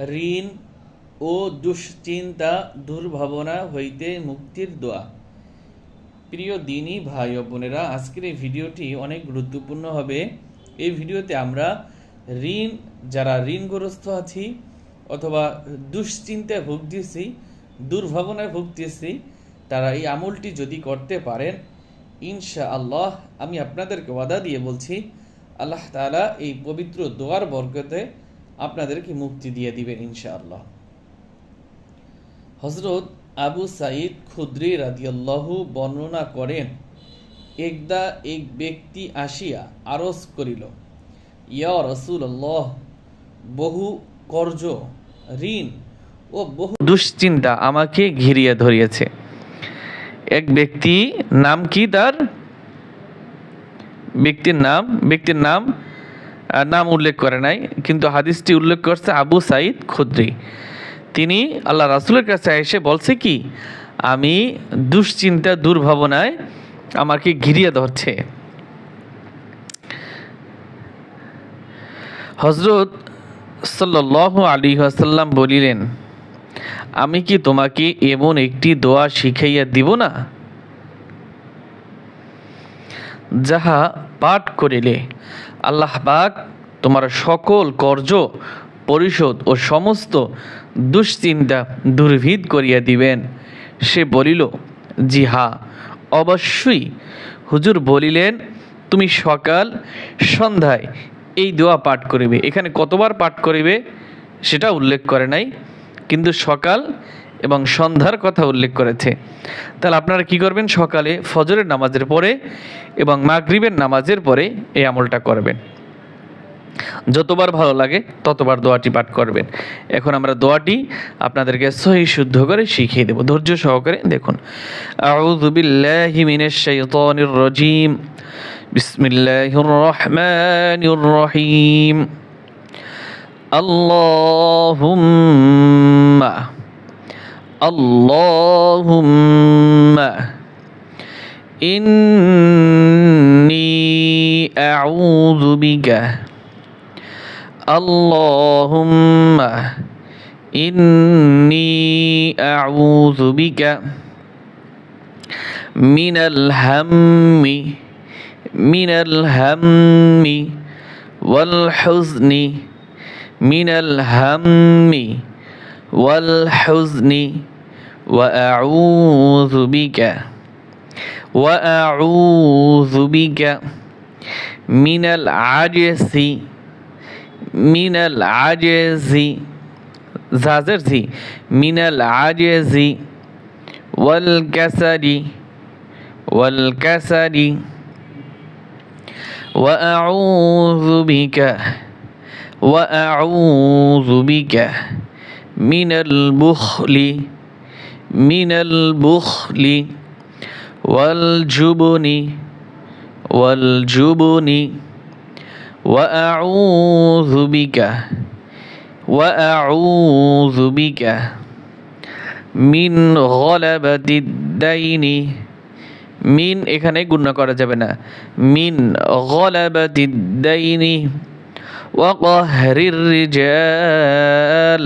ঋণ ও দুশ্চিন্তা দুর্ভাবনা হইতে মুক্তির দোয়া। প্রিয় দিনী ভাই ও বোনেরা, আজকের এই ভিডিওটি অনেক গুরুত্বপূর্ণ হবে। এই ভিডিওতে আমরা ঋণ, যারা ঋণগ্রস্ত আছি অথবা দুশ্চিন্তায় ভুগতেছি, দুর্ভাবনায় ভুগতেছি, তারা এই আমলটি যদি করতে পারেন ইনশা আল্লাহ আমি আপনাদেরকে ওয়াদা দিয়ে বলছি, আল্লাহ তালা এই পবিত্র দোয়ার বরকতে আপনাদেরকে মুক্তি দিয়ে দিবেন ইনশা আল্লাহ হজরত আবু সাইদ খুদ্রি রাদিয়াল্লাহু বর্ণনা করেন, একদা এক ব্যক্তি আসিয়া আরজ করিল, ইয়া রসুল্লাহ বহু কর্জ ঋণ ও বহু দুশ্চিন্তা আমাকে ঘিরিয়ে ধরিয়েছে। এক ব্যক্তি নাম কি তার? ব্যক্তির নাম ব্যক্তির নাম নাম উল্লেখ করে নাই, কিন্তু হাদিসটি উল্লেখ করছে আবু সাইদ খুদ্রি। তিনি আল্লাহ রাসুলের কাছে এসে বলছে কি, আমি দুশ্চিন্তা, দুর্ভাবনায় আমাকে ঘিরিয়ে ধরছে। হজরত সাল্লাহ আলী আসাল্লাম বলিলেন, আমি কি তোমাকে এমন একটি দোয়া শিখাইয়া দিব না? যাহা পাঠ করিলে আল্লাহ পাক তোমার সকল কর্য, পরিশোধ ও সমস্ত দুশ্চিন্তা দুর্ভিদ করিয়া দিবেন। সে বলিল জি হা অবশ্যই। হুজুর বলিলেন, তুমি সকাল, সন্ধ্যায় এই দোয়া পাঠ করিবে। এখানে কতবার পাঠ করিবে সেটা উল্লেখ করে নাই, কিন্তু সকাল এবং সন্ধ্যার কথা উল্লেখ করেছে। তাহলে আপনারা কি করবেন? সকালে ফজরের নামাজের পরে এবং মাগরিবের নামাজের পরে এই আমলটা করবেন। যতবার ভালো লাগে ততবার দোয়াটি পাঠ করবেন। এখন আমরা দোয়াটি আপনাদেরকে সহি শুদ্ধ করে শিখিয়ে দেব। ধৈর্য সহকারে দেখুন। রাজিম। বিসমিল্লাহির রহমানির রহিম। اللهم إني أعوذ بك. اللهم إني أعوذ بك من الهم من الهم والحزن من الهم والحزن وأعوذ بك وأعوذ بك من العجز من العجز زازرتي من العجز والكسل والكسل. وأعوذ بك وأعوذ بك من البخل. من البخل والجبن والجبن وأعوذ بك وأعوذ بك من غلبة الدين মিন এখানে গুণ করা যাবে না মিন গলাবাতিদ্দাইনি وقهر الرجال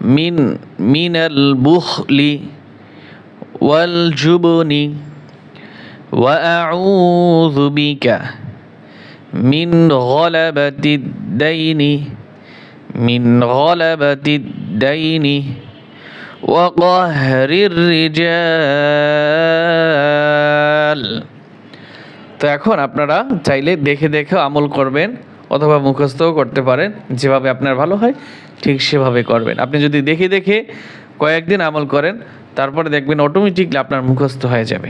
من من البخل والجبن وأعوذ بك من غلبة الدين من غلبة الدين وقهر الرجال তো এখন আপনারা চাইলে দেখে দেখে আমল করবেন অথবা মুখস্থও করতে পারেন, যেভাবে আপনার ভালো হয়, ঠিক সেভাবে করবেন। আপনি যদি দেখে দেখে কয়েকদিন আমল করেন, তারপরে দেখবেন অটোমেটিকলি আপনার মুখস্থ হয়ে যাবে।